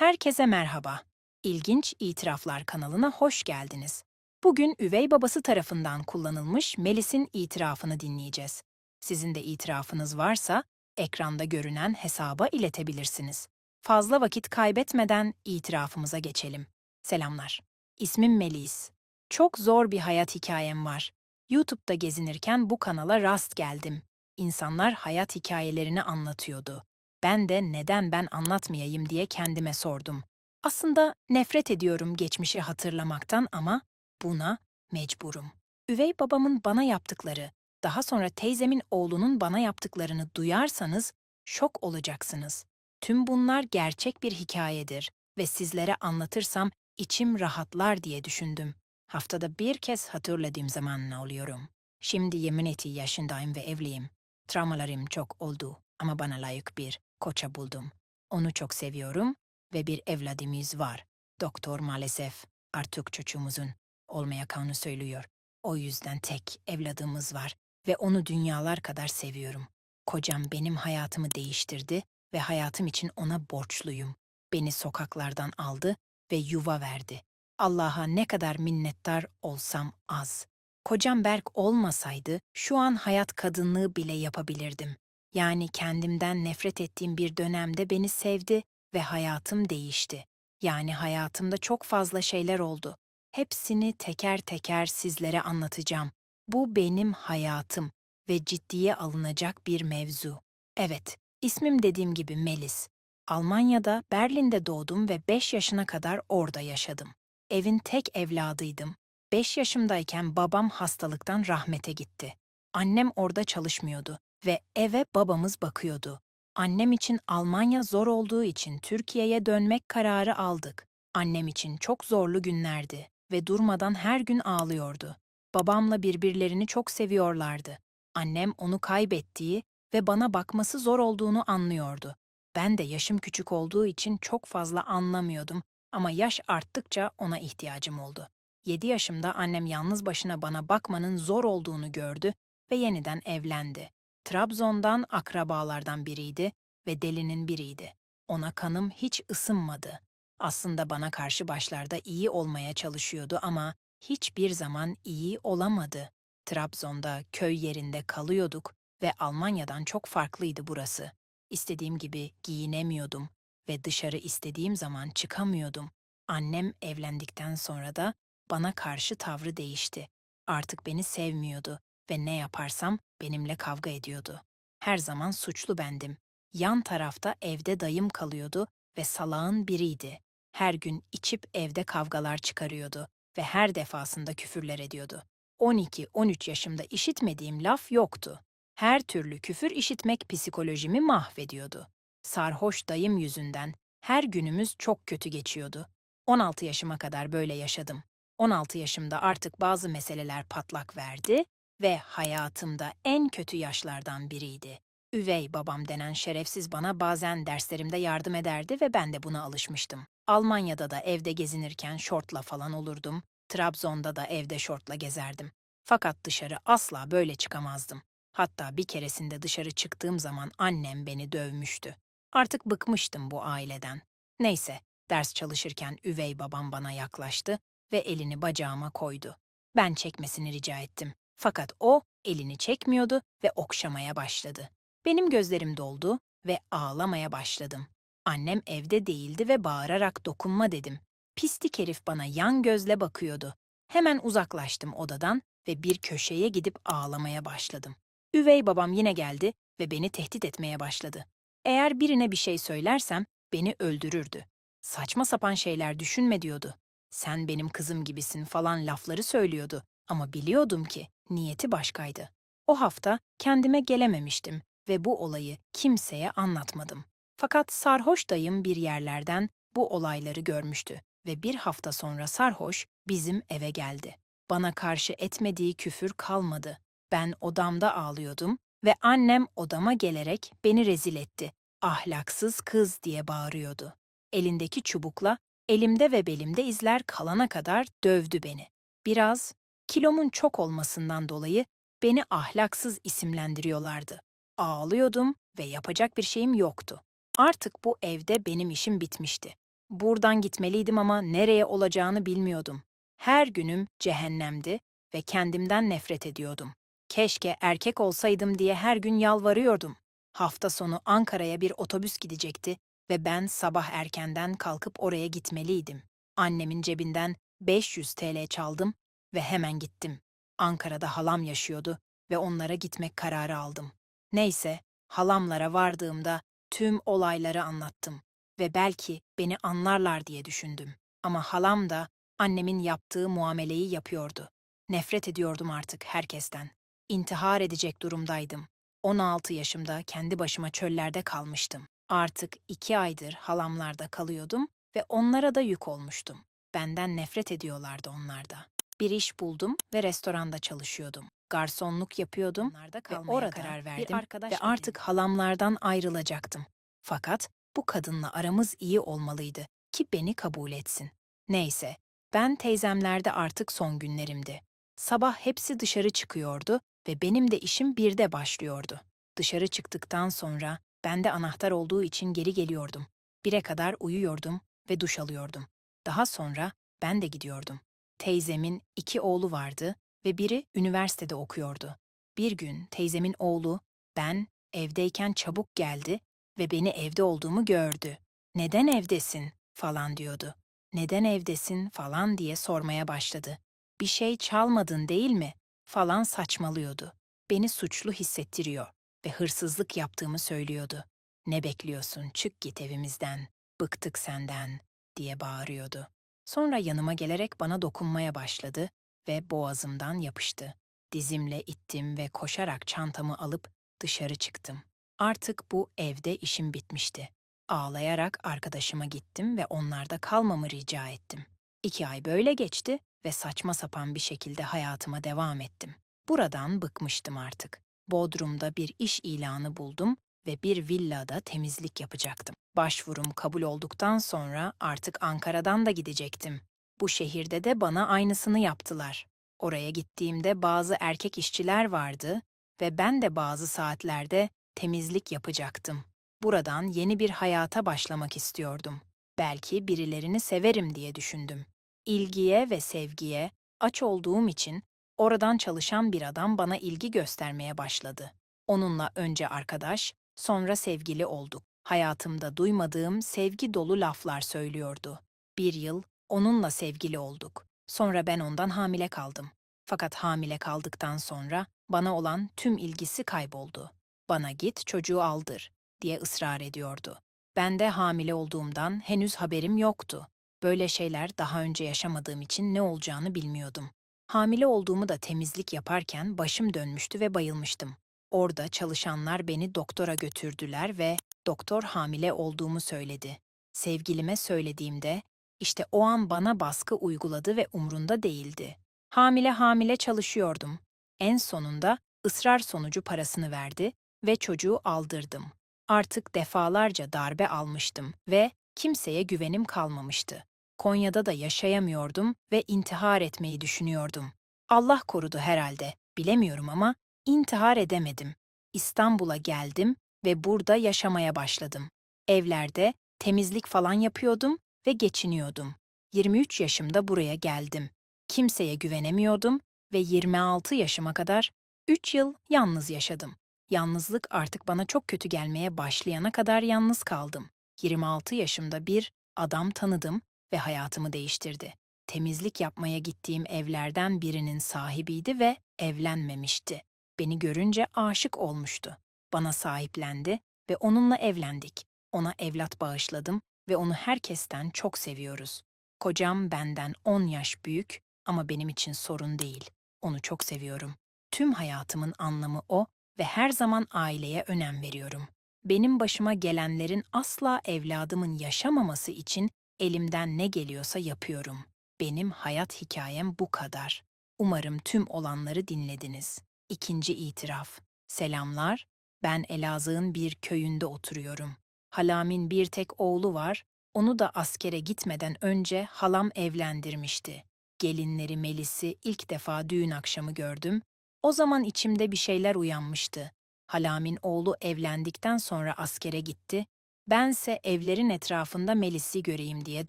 Herkese merhaba. İlginç İtiraflar kanalına hoş geldiniz. Bugün üvey babası tarafından kullanılmış Melis'in itirafını dinleyeceğiz. Sizin de itirafınız varsa ekranda görünen hesaba iletebilirsiniz. Fazla vakit kaybetmeden itirafımıza geçelim. Selamlar. İsmim Melis. Çok zor bir hayat hikayem var. YouTube'da gezinirken bu kanala rast geldim. İnsanlar hayat hikayelerini anlatıyordu. Ben de neden ben anlatmayayım diye kendime sordum. Aslında nefret ediyorum geçmişi hatırlamaktan ama buna mecburum. Üvey babamın bana yaptıkları, daha sonra teyzemin oğlunun bana yaptıklarını duyarsanız şok olacaksınız. Tüm bunlar gerçek bir hikayedir ve sizlere anlatırsam içim rahatlar diye düşündüm. Haftada bir kez hatırladığım zaman ne oluyorum. Şimdi 27 yaşındayım ve evliyim. Travmalarım çok oldu ama bana layık bir koça buldum. Onu çok seviyorum ve bir evladımız var. Doktor maalesef artık çocuğumuzun olmayacağını söylüyor. O yüzden tek evladımız var ve onu dünyalar kadar seviyorum. Kocam benim hayatımı değiştirdi ve hayatım için ona borçluyum. Beni sokaklardan aldı ve yuva verdi. Allah'a ne kadar minnettar olsam az. Kocam Berk olmasaydı şu an hayat kadınlığı bile yapabilirdim. Yani kendimden nefret ettiğim bir dönemde beni sevdi ve hayatım değişti. Yani hayatımda çok fazla şeyler oldu. Hepsini teker teker sizlere anlatacağım. Bu benim hayatım ve ciddiye alınacak bir mevzu. Evet, ismim dediğim gibi Melis. Almanya'da, Berlin'de doğdum ve 5 yaşına kadar orada yaşadım. Evin tek evladıydım. 5 yaşımdayken babam hastalıktan rahmete gitti. Annem orada çalışmıyordu ve eve babamız bakıyordu. Annem için Almanya zor olduğu için Türkiye'ye dönmek kararı aldık. Annem için çok zorlu günlerdi ve durmadan her gün ağlıyordu. Babamla birbirlerini çok seviyorlardı. Annem onu kaybettiği ve bana bakması zor olduğunu anlıyordu. Ben de yaşım küçük olduğu için çok fazla anlamıyordum ama yaş arttıkça ona ihtiyacım oldu. 7 yaşımda annem yalnız başına bana bakmanın zor olduğunu gördü ve yeniden evlendi. Trabzon'dan akrabalardan biriydi ve delinin biriydi. Ona kanım hiç ısınmadı. Aslında bana karşı başlarda iyi olmaya çalışıyordu ama hiçbir zaman iyi olamadı. Trabzon'da köy yerinde kalıyorduk ve Almanya'dan çok farklıydı burası. İstediğim gibi giyinemiyordum ve dışarı istediğim zaman çıkamıyordum. Annem evlendikten sonra da bana karşı tavrı değişti. Artık beni sevmiyordu ve ne yaparsam benimle kavga ediyordu. Her zaman suçlu bendim. Yan tarafta evde dayım kalıyordu ve salağın biriydi. Her gün içip evde kavgalar çıkarıyordu ve her defasında küfürler ediyordu. 12-13 yaşımda işitmediğim laf yoktu. Her türlü küfür işitmek psikolojimi mahvediyordu. Sarhoş dayım yüzünden her günümüz çok kötü geçiyordu. 16 yaşıma kadar böyle yaşadım. 16 yaşımda artık bazı meseleler patlak verdi ve hayatımda en kötü yaşlardan biriydi. Üvey babam denen şerefsiz bana bazen derslerimde yardım ederdi ve ben de buna alışmıştım. Almanya'da da evde gezinirken şortla falan olurdum. Trabzon'da da evde şortla gezerdim. Fakat dışarı asla böyle çıkamazdım. Hatta bir keresinde dışarı çıktığım zaman annem beni dövmüştü. Artık bıkmıştım bu aileden. Neyse, ders çalışırken üvey babam bana yaklaştı ve elini bacağıma koydu. Ben çekmesini rica ettim. Fakat o elini çekmiyordu ve okşamaya başladı. Benim gözlerim doldu ve ağlamaya başladım. Annem evde değildi ve bağırarak dokunma dedim. Pislik herif bana yan gözle bakıyordu. Hemen uzaklaştım odadan ve bir köşeye gidip ağlamaya başladım. Üvey babam yine geldi ve beni tehdit etmeye başladı. Eğer birine bir şey söylersem beni öldürürdü. Saçma sapan şeyler düşünme diyordu. Sen benim kızım gibisin falan lafları söylüyordu ama biliyordum ki niyeti başkaydı. O hafta kendime gelememiştim ve bu olayı kimseye anlatmadım. Fakat sarhoş dayım bir yerlerden bu olayları görmüştü ve bir hafta sonra sarhoş bizim eve geldi. Bana karşı etmediği küfür kalmadı. Ben odamda ağlıyordum ve annem odama gelerek beni rezil etti. Ahlaksız kız diye bağırıyordu. Elindeki çubukla elimde ve belimde izler kalana kadar dövdü beni. Biraz kilomun çok olmasından dolayı beni ahlaksız isimlendiriyorlardı. Ağlıyordum ve yapacak bir şeyim yoktu. Artık bu evde benim işim bitmişti. Buradan gitmeliydim ama nereye olacağını bilmiyordum. Her günüm cehennemdi ve kendimden nefret ediyordum. Keşke erkek olsaydım diye her gün yalvarıyordum. Hafta sonu Ankara'ya bir otobüs gidecekti ve ben sabah erkenden kalkıp oraya gitmeliydim. Annemin cebinden 500 TL çaldım ve hemen gittim. Ankara'da halam yaşıyordu ve onlara gitmek kararı aldım. Neyse, halamlara vardığımda tüm olayları anlattım ve belki beni anlarlar diye düşündüm. Ama halam da annemin yaptığı muameleyi yapıyordu. Nefret ediyordum artık herkesten. İntihar edecek durumdaydım. 16 yaşımda kendi başıma çöllerde kalmıştım. Artık iki aydır halamlarda kalıyordum ve onlara da yük olmuştum. Benden nefret ediyorlardı onlar da. Bir iş buldum ve restoranda çalışıyordum. Garsonluk yapıyordum ve orada karar verdim ve artık halamlardan ayrılacaktım. Fakat bu kadınla aramız iyi olmalıydı ki beni kabul etsin. Neyse, ben teyzemlerde artık son günlerimdi. Sabah hepsi dışarı çıkıyordu ve benim de işim birde başlıyordu. Dışarı çıktıktan sonra ben de anahtar olduğu için geri geliyordum. Bire kadar uyuyordum ve duş alıyordum. Daha sonra ben de gidiyordum. Teyzemin iki oğlu vardı ve biri üniversitede okuyordu. Bir gün teyzemin oğlu, ben evdeyken çabuk geldi ve beni evde olduğumu gördü. Neden evdesin falan diyordu. Neden evdesin falan diye sormaya başladı. Bir şey çalmadın değil mi falan saçmalıyordu. Beni suçlu hissettiriyor ve hırsızlık yaptığımı söylüyordu. Ne bekliyorsun çık git evimizden, bıktık senden diye bağırıyordu. Sonra yanıma gelerek bana dokunmaya başladı ve boğazımdan yapıştı. Dizimle ittim ve koşarak çantamı alıp dışarı çıktım. Artık bu evde işim bitmişti. Ağlayarak arkadaşıma gittim ve onlarda kalmamı rica ettim. İki ay böyle geçti ve saçma sapan bir şekilde hayatıma devam ettim. Buradan bıkmıştım artık. Bodrum'da bir iş ilanı buldum ve bir villada temizlik yapacaktım. Başvurum kabul olduktan sonra artık Ankara'dan da gidecektim. Bu şehirde de bana aynısını yaptılar. Oraya gittiğimde bazı erkek işçiler vardı ve ben de bazı saatlerde temizlik yapacaktım. Buradan yeni bir hayata başlamak istiyordum. Belki birilerini severim diye düşündüm. İlgiye ve sevgiye aç olduğum için oradan çalışan bir adam bana ilgi göstermeye başladı. Onunla önce arkadaş, sonra sevgili olduk. Hayatımda duymadığım sevgi dolu laflar söylüyordu. Bir yıl onunla sevgili olduk. Sonra ben ondan hamile kaldım. Fakat hamile kaldıktan sonra bana olan tüm ilgisi kayboldu. Bana git çocuğu aldır diye ısrar ediyordu. Ben de hamile olduğumdan henüz haberim yoktu. Böyle şeyler daha önce yaşamadığım için ne olacağını bilmiyordum. Hamile olduğumu da temizlik yaparken başım dönmüştü ve bayılmıştım. Orada çalışanlar beni doktora götürdüler ve doktor hamile olduğumu söyledi. Sevgilime söylediğimde işte o an bana baskı uyguladı ve umrunda değildi. Hamile hamile çalışıyordum. En sonunda ısrar sonucu parasını verdi ve çocuğu aldırdım. Artık defalarca darbe almıştım ve kimseye güvenim kalmamıştı. Konya'da da yaşayamıyordum ve intihar etmeyi düşünüyordum. Allah korudu herhalde, bilemiyorum ama intihar edemedim. İstanbul'a geldim ve burada yaşamaya başladım. Evlerde temizlik falan yapıyordum ve geçiniyordum. 23 yaşımda buraya geldim. Kimseye güvenemiyordum ve 26 yaşıma kadar 3 yıl yalnız yaşadım. Yalnızlık artık bana çok kötü gelmeye başlayana kadar yalnız kaldım. 26 yaşımda bir adam tanıdım ve hayatımı değiştirdi. Temizlik yapmaya gittiğim evlerden birinin sahibiydi ve evlenmemişti. Beni görünce aşık olmuştu. Bana sahiplendi ve onunla evlendik. Ona evlat bağışladım ve onu herkesten çok seviyoruz. Kocam benden 10 yaş büyük ama benim için sorun değil. Onu çok seviyorum. Tüm hayatımın anlamı o ve her zaman aileye önem veriyorum. Benim başıma gelenlerin asla evladımın yaşamaması için elimden ne geliyorsa yapıyorum. Benim hayat hikayem bu kadar. Umarım tüm olanları dinlediniz. İkinci itiraf. Selamlar, ben Elazığ'ın bir köyünde oturuyorum. Halam'in bir tek oğlu var, onu da askere gitmeden önce halam evlendirmişti. Gelinleri Melis'i ilk defa düğün akşamı gördüm. O zaman içimde bir şeyler uyanmıştı. Halam'in oğlu evlendikten sonra askere gitti Bense evlerin etrafında Melis'i göreyim diye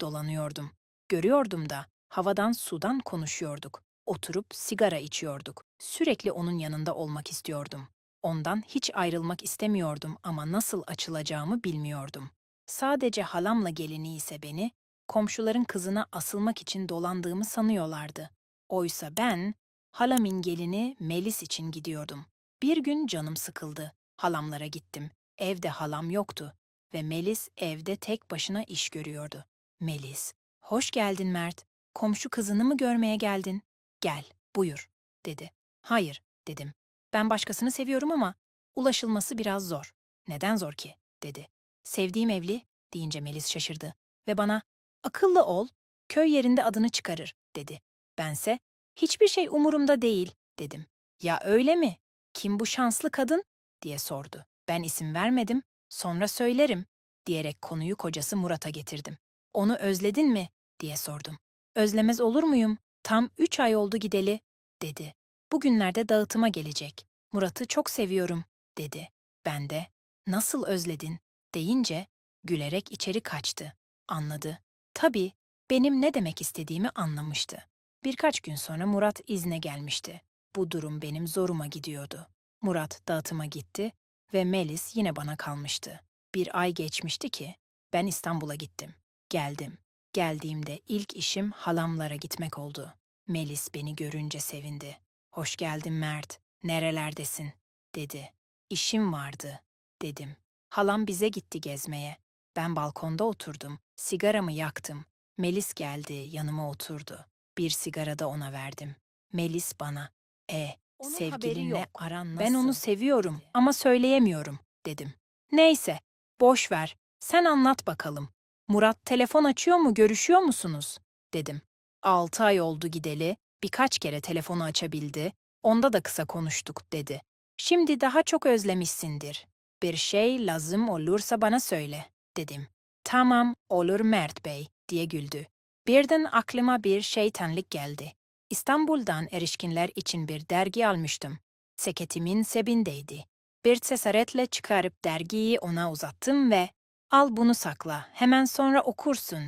dolanıyordum. Görüyordum da havadan sudan konuşuyorduk. Oturup sigara içiyorduk. Sürekli onun yanında olmak istiyordum. Ondan hiç ayrılmak istemiyordum ama nasıl açılacağımı bilmiyordum. Sadece halamla gelini ise beni, komşuların kızına asılmak için dolandığımı sanıyorlardı. Oysa ben, halamın gelini Melis için gidiyordum. Bir gün canım sıkıldı. Halamlara gittim. Evde halam yoktu ve Melis evde tek başına iş görüyordu. Melis, hoş geldin Mert. Komşu kızını mı görmeye geldin? Gel, buyur, dedi. Hayır, dedim. Ben başkasını seviyorum ama ulaşılması biraz zor. Neden zor ki? dedi. Sevdiğim evli, deyince Melis şaşırdı ve bana akıllı ol, köy yerinde adını çıkarır, dedi. Bense hiçbir şey umurumda değil, dedim. Ya öyle mi? Kim bu şanslı kadın? diye sordu. Ben isim vermedim, sonra söylerim, diyerek konuyu kocası Murat'a getirdim. Onu özledin mi? diye sordum. Özlemez olur muyum? Tam üç ay oldu gideli, dedi. Bugünlerde dağıtıma gelecek. Murat'ı çok seviyorum, dedi. Ben de, nasıl özledin, deyince gülerek içeri kaçtı. Anladı. Tabii, benim ne demek istediğimi anlamıştı. Birkaç gün sonra Murat izne gelmişti. Bu durum benim zoruma gidiyordu. Murat dağıtıma gitti ve Melis yine bana kalmıştı. Bir ay geçmişti ki ben İstanbul'a gittim. Geldim. Geldiğimde ilk işim halamlara gitmek oldu. Melis beni görünce sevindi. Hoş geldin Mert. Nerelerdesin? dedi. İşim vardı, dedim. Halam bize gitti gezmeye. Ben balkonda oturdum. Sigaramı yaktım. Melis geldi, yanıma oturdu. Bir sigara da ona verdim. Melis bana, "E, Onun haberi sevgilinle yok. aran Ben onu nasıl?" seviyorum ama söyleyemiyorum, dedim. Neyse, boş ver. Sen anlat bakalım. Murat telefon açıyor mu, görüşüyor musunuz? dedim. Altı ay oldu gideli, birkaç kere telefonu açabildi, onda da kısa konuştuk, dedi. Şimdi daha çok özlemişsindir. Bir şey lazım olursa bana söyle, dedim. Tamam, olur Mert Bey, diye güldü. Birden aklıma bir şeytanlık geldi. İstanbul'dan erişkinler için bir dergi almıştım. Seketimin sebindeydi. Bir cesaretle çıkarıp dergiyi ona uzattım ve ''Al bunu sakla, hemen sonra okursun,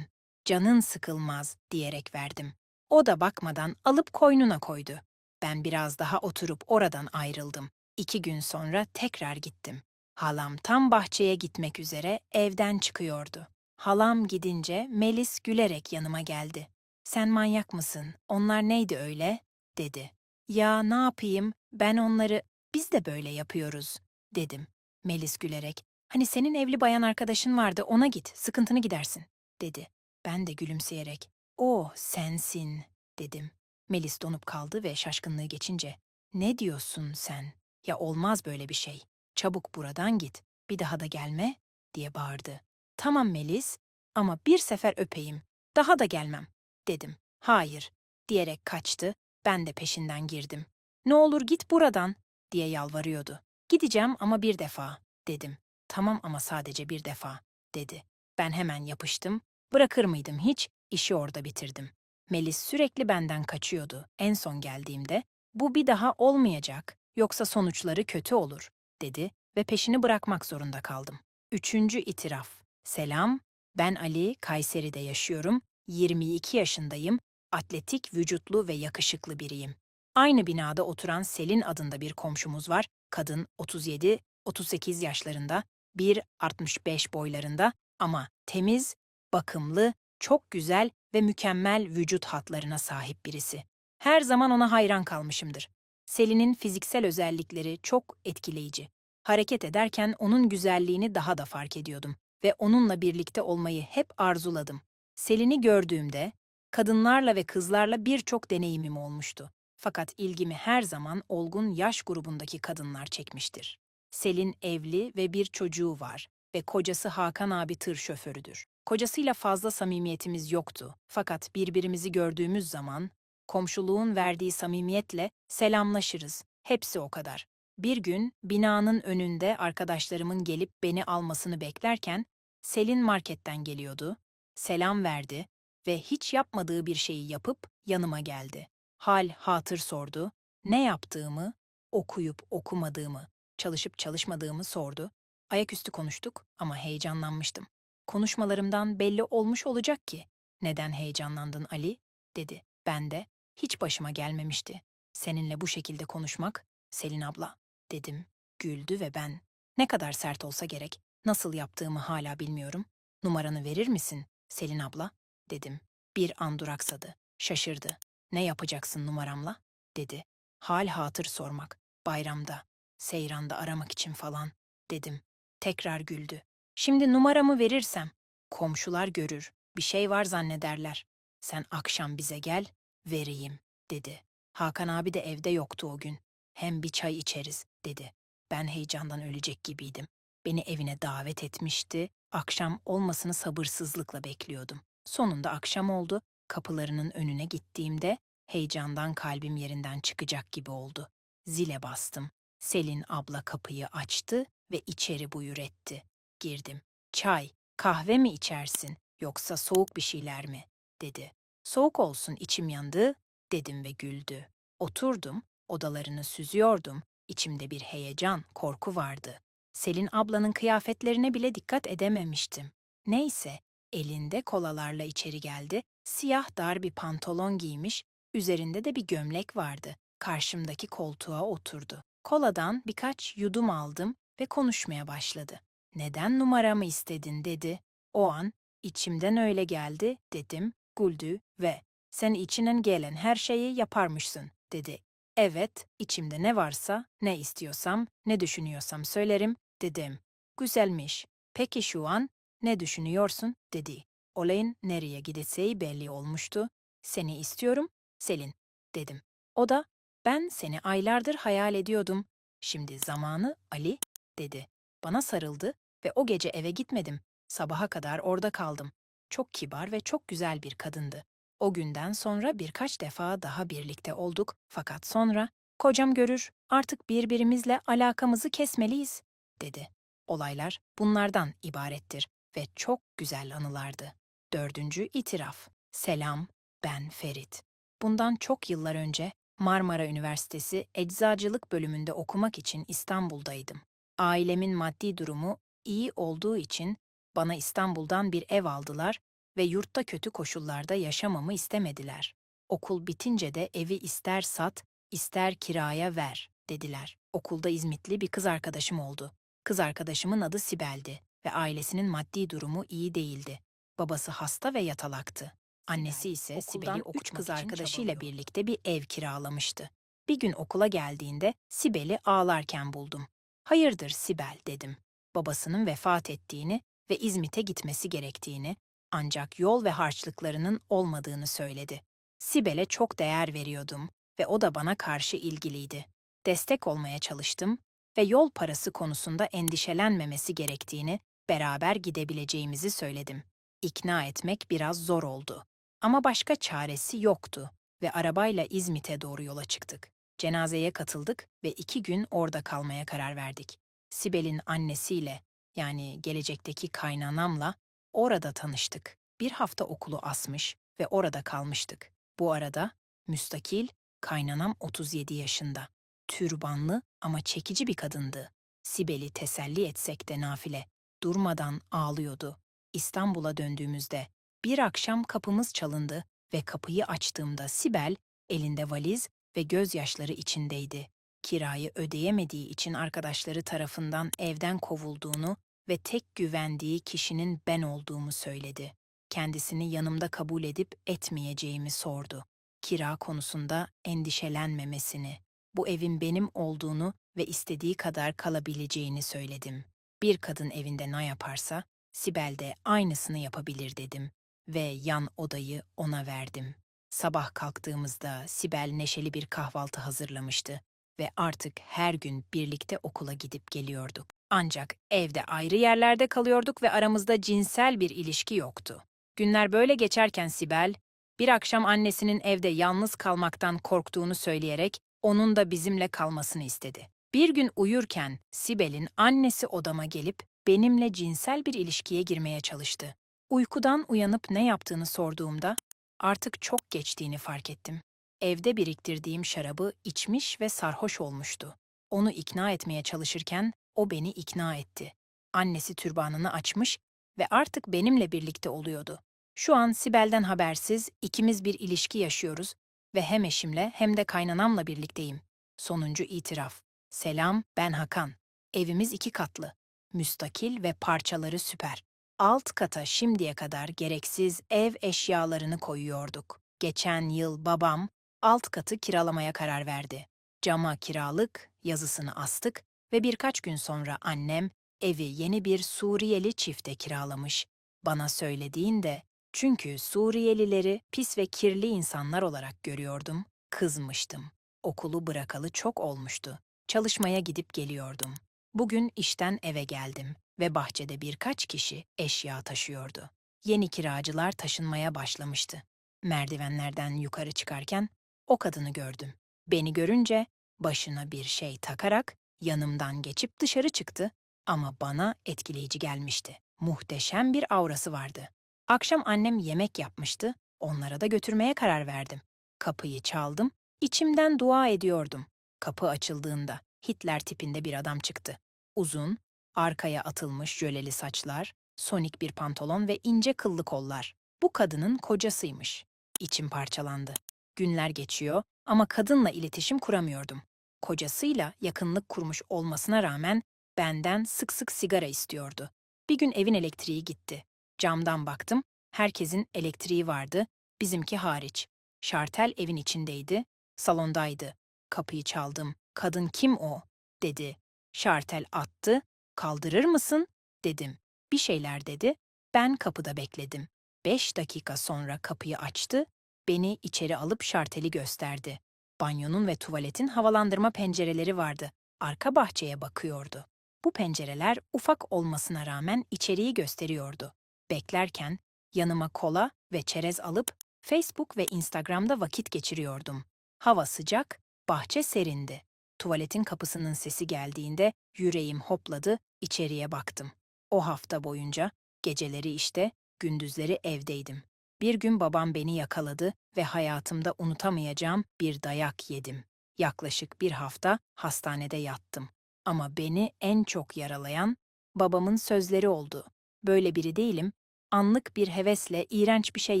canın sıkılmaz.'' diyerek verdim. O da bakmadan alıp koynuna koydu. Ben biraz daha oturup oradan ayrıldım. İki gün sonra tekrar gittim. Halam tam bahçeye gitmek üzere evden çıkıyordu. Halam gidince Melis gülerek yanıma geldi. ''Sen manyak mısın? Onlar neydi öyle?'' dedi. ''Ya ne yapayım? Ben onları, biz de böyle yapıyoruz.'' dedim. Melis gülerek, ''Hani senin evli bayan arkadaşın vardı, ona git, sıkıntını gidersin.'' dedi. Ben de gülümseyerek, ''O sensin.'' dedim. Melis donup kaldı ve şaşkınlığı geçince, ''Ne diyorsun sen? Ya olmaz böyle bir şey. Çabuk buradan git, bir daha da gelme.'' diye bağırdı. ''Tamam Melis ama bir sefer öpeyim, daha da gelmem.'' dedim. ''Hayır.'' diyerek kaçtı, ben de peşinden girdim. ''Ne olur git buradan.'' diye yalvarıyordu. ''Gideceğim ama bir defa.'' dedim. ''Tamam ama sadece bir defa.'' dedi. Ben hemen yapıştım. Bırakır mıydım hiç? İşi orada bitirdim. Melis sürekli benden kaçıyordu. En son geldiğimde, bu bir daha olmayacak, yoksa sonuçları kötü olur, dedi ve peşini bırakmak zorunda kaldım. Üçüncü itiraf. Selam, ben Ali, Kayseri'de yaşıyorum, 22 yaşındayım, atletik, vücutlu ve yakışıklı biriyim. Aynı binada oturan Selin adında bir komşumuz var. Kadın 37-38 yaşlarında, 1.65 boylarında ama temiz, bakımlı, çok güzel ve mükemmel vücut hatlarına sahip birisi. Her zaman ona hayran kalmışımdır. Selin'in fiziksel özellikleri çok etkileyici. Hareket ederken onun güzelliğini daha da fark ediyordum ve onunla birlikte olmayı hep arzuladım. Selin'i gördüğümde kadınlarla ve kızlarla birçok deneyimim olmuştu. Fakat ilgimi her zaman olgun yaş grubundaki kadınlar çekmiştir. Selin evli ve bir çocuğu var ve kocası Hakan abi tır şoförüdür. Kocasıyla fazla samimiyetimiz yoktu. Fakat birbirimizi gördüğümüz zaman komşuluğun verdiği samimiyetle selamlaşırız. Hepsi o kadar. Bir gün binanın önünde arkadaşlarımın gelip beni almasını beklerken Selin marketten geliyordu. Selam verdi ve hiç yapmadığı bir şeyi yapıp yanıma geldi. Hal hatır sordu. Ne yaptığımı, okuyup okumadığımı, çalışıp çalışmadığımı sordu Ayaküstü konuştuk ama heyecanlanmıştım. Konuşmalarımdan belli olmuş olacak ki. Neden heyecanlandın Ali? dedi. Ben de hiç başıma gelmemişti. Seninle bu şekilde konuşmak, Selin abla, dedim. Güldü ve ben, ne kadar sert olsa gerek, nasıl yaptığımı hala bilmiyorum. Numaranı verir misin, Selin abla, dedim. Bir an duraksadı, şaşırdı. Ne yapacaksın numaramla, dedi. Hal hatır sormak, bayramda, seyranda aramak için falan, dedim. Tekrar güldü. Şimdi numaramı verirsem, komşular görür, bir şey var zannederler. Sen akşam bize gel, vereyim, dedi. Hakan abi de evde yoktu o gün. Hem bir çay içeriz, dedi. Ben heyecandan ölecek gibiydim. Beni evine davet etmişti. Akşam olmasını sabırsızlıkla bekliyordum. Sonunda akşam oldu. Kapılarının önüne gittiğimde heyecandan kalbim yerinden çıkacak gibi oldu. Zile bastım. Selin abla kapıyı açtı ve içeri buyur etti. Girdim. Çay, kahve mi içersin yoksa soğuk bir şeyler mi? dedi. Soğuk olsun içim yandı dedim ve güldü. Oturdum, odalarını süzüyordum. İçimde bir heyecan, korku vardı. Selin ablanın kıyafetlerine bile dikkat edememiştim. Neyse, elinde kolalarla içeri geldi. Siyah dar bir pantolon giymiş, üzerinde de bir gömlek vardı. Karşımdaki koltuğa oturdu. Koladan birkaç yudum aldım ve konuşmaya başladı. Neden numaramı istedin dedi. O an içimden öyle geldi dedim, güldü ve sen içinden gelen her şeyi yaparmışsın dedi. Evet, içimde ne varsa, ne istiyorsam, ne düşünüyorsam söylerim dedim. Güzelmiş. Peki şu an ne düşünüyorsun dedi. Olayın nereye gideceği belli olmuştu. Seni istiyorum, Selin dedim. O da ben seni aylardır hayal ediyordum. Şimdi zamanı Ali dedi. Bana sarıldı ve o gece eve gitmedim. Sabaha kadar orada kaldım. Çok kibar ve çok güzel bir kadındı. O günden sonra birkaç defa daha birlikte olduk fakat sonra kocam görür artık birbirimizle alakamızı kesmeliyiz dedi. Olaylar bunlardan ibarettir ve çok güzel anılardı. Dördüncü itiraf. Selam, ben Ferit. Bundan çok yıllar önce Marmara Üniversitesi Eczacılık bölümünde okumak için İstanbul'daydım. Ailemin maddi durumu iyi olduğu için bana İstanbul'dan bir ev aldılar ve yurtta kötü koşullarda yaşamamı istemediler. Okul bitince de evi ister sat, ister kiraya ver, dediler. Okulda İzmitli bir kız arkadaşım oldu. Kız arkadaşımın adı Sibel'di ve ailesinin maddi durumu iyi değildi. Babası hasta ve yatalaktı. Annesi ise Sibel'i üç kız arkadaşıyla birlikte bir ev kiralamıştı. Bir gün okula geldiğinde Sibel'i ağlarken buldum. Hayırdır Sibel dedim. Babasının vefat ettiğini ve İzmit'e gitmesi gerektiğini, ancak yol ve harçlıklarının olmadığını söyledi. Sibel'e çok değer veriyordum ve o da bana karşı ilgiliydi. Destek olmaya çalıştım ve yol parası konusunda endişelenmemesi gerektiğini, beraber gidebileceğimizi söyledim. İkna etmek biraz zor oldu. Ama başka çaresi yoktu ve arabayla İzmit'e doğru yola çıktık. Cenazeye katıldık ve iki gün orada kalmaya karar verdik. Sibel'in annesiyle, yani gelecekteki kaynanamla orada tanıştık. Bir hafta okulu asmış ve orada kalmıştık. Bu arada müstakil, kaynanam 37 yaşında. Türbanlı ama çekici bir kadındı. Sibel'i teselli etsek de nafile. Durmadan ağlıyordu. İstanbul'a döndüğümüzde bir akşam kapımız çalındı ve kapıyı açtığımda Sibel elinde valiz ve gözyaşları içindeydi. Kirayı ödeyemediği için arkadaşları tarafından evden kovulduğunu ve tek güvendiği kişinin ben olduğumu söyledi. Kendisini yanımda kabul edip etmeyeceğimi sordu. Kira konusunda endişelenmemesini, bu evin benim olduğunu ve istediği kadar kalabileceğini söyledim. Bir kadın evinde ne yaparsa, Sibel de aynısını yapabilir dedim ve yan odayı ona verdim. Sabah kalktığımızda Sibel neşeli bir kahvaltı hazırlamıştı ve artık her gün birlikte okula gidip geliyorduk. Ancak evde ayrı yerlerde kalıyorduk ve aramızda cinsel bir ilişki yoktu. Günler böyle geçerken Sibel, bir akşam annesinin evde yalnız kalmaktan korktuğunu söyleyerek onun da bizimle kalmasını istedi. Bir gün uyurken Sibel'in annesi odama gelip benimle cinsel bir ilişkiye girmeye çalıştı. Uykudan uyanıp ne yaptığını sorduğumda artık çok geçtiğini fark ettim. Evde biriktirdiğim şarabı içmiş ve sarhoş olmuştu. Onu ikna etmeye çalışırken o beni ikna etti. annesi türbanını açmış ve artık benimle birlikte oluyordu. Şu an Sibel'den habersiz ikimiz bir ilişki yaşıyoruz ve hem eşimle hem de kaynanamla birlikteyim. Sonuncu itiraf. Selam, ben Hakan. Evimiz iki katlı. Müstakil ve parçaları süper. Alt kata şimdiye kadar gereksiz ev eşyalarını koyuyorduk. Geçen yıl babam alt katı kiralamaya karar verdi. Cama kiralık yazısını astık ve birkaç gün sonra annem evi yeni bir Suriyeli çifte kiralamış. Bana söylediğinde çünkü Suriyelileri pis ve kirli insanlar olarak görüyordum, kızmıştım. Okulu bırakalı çok olmuştu. Çalışmaya gidip geliyordum. Bugün işten eve geldim ve bahçede birkaç kişi eşya taşıyordu. Yeni kiracılar taşınmaya başlamıştı. Merdivenlerden yukarı çıkarken o kadını gördüm. Beni görünce başına bir şey takarak yanımdan geçip dışarı çıktı ama bana etkileyici gelmişti. Muhteşem bir aurası vardı. Akşam annem yemek yapmıştı, onlara da götürmeye karar verdim. Kapıyı çaldım, içimden dua ediyordum. Kapı açıldığında Hitler tipinde bir adam çıktı. Uzun, arkaya atılmış jöleli saçlar, sonik bir pantolon ve ince kıllı kollar. Bu kadının kocasıymış. İçim parçalandı. Günler geçiyor ama kadınla iletişim kuramıyordum. Kocasıyla yakınlık kurmuş olmasına rağmen benden sık sık sigara istiyordu. Bir gün evin elektriği gitti. Camdan baktım, herkesin elektriği vardı, bizimki hariç. Şartel evin içindeydi, salondaydı. Kapıyı çaldım. Kadın kim o? dedi. Şartel attı. Kaldırır mısın? dedim. Bir şeyler dedi. Ben kapıda bekledim. Beş dakika sonra kapıyı açtı. Beni içeri alıp şarteli gösterdi. Banyonun ve tuvaletin havalandırma pencereleri vardı. Arka bahçeye bakıyordu. Bu pencereler ufak olmasına rağmen içeriği gösteriyordu. Beklerken yanıma kola ve çerez alıp Facebook ve Instagram'da vakit geçiriyordum. Hava sıcak, bahçe serindi. Tuvaletin kapısının sesi geldiğinde yüreğim hopladı, içeriye baktım. O hafta boyunca geceleri işte, gündüzleri evdeydim. Bir gün babam beni yakaladı ve hayatımda unutamayacağım bir dayak yedim. Yaklaşık bir hafta hastanede yattım. Ama beni en çok yaralayan babamın sözleri oldu. Böyle biri değilim, anlık bir hevesle iğrenç bir şey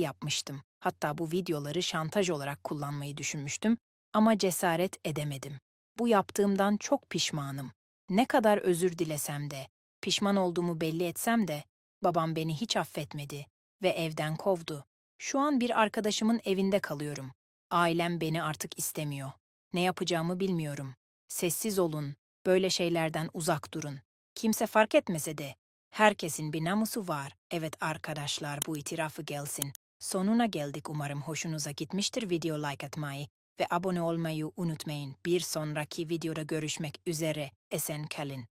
yapmıştım. Hatta bu videoları şantaj olarak kullanmayı düşünmüştüm ama cesaret edemedim. Bu yaptığımdan çok pişmanım. Ne kadar özür dilesem de, pişman olduğumu belli etsem de babam beni hiç affetmedi ve evden kovdu. Şu an bir arkadaşımın evinde kalıyorum. Ailem beni artık istemiyor. Ne yapacağımı bilmiyorum. Sessiz olun, böyle şeylerden uzak durun. Kimse fark etmese de herkesin bir namusu var. Evet arkadaşlar bu itirafı gelsin. Sonuna geldik umarım hoşunuza gitmiştir video like atmayı ve abone olmayı unutmayın. Bir sonraki videoda görüşmek üzere. Esen kalın.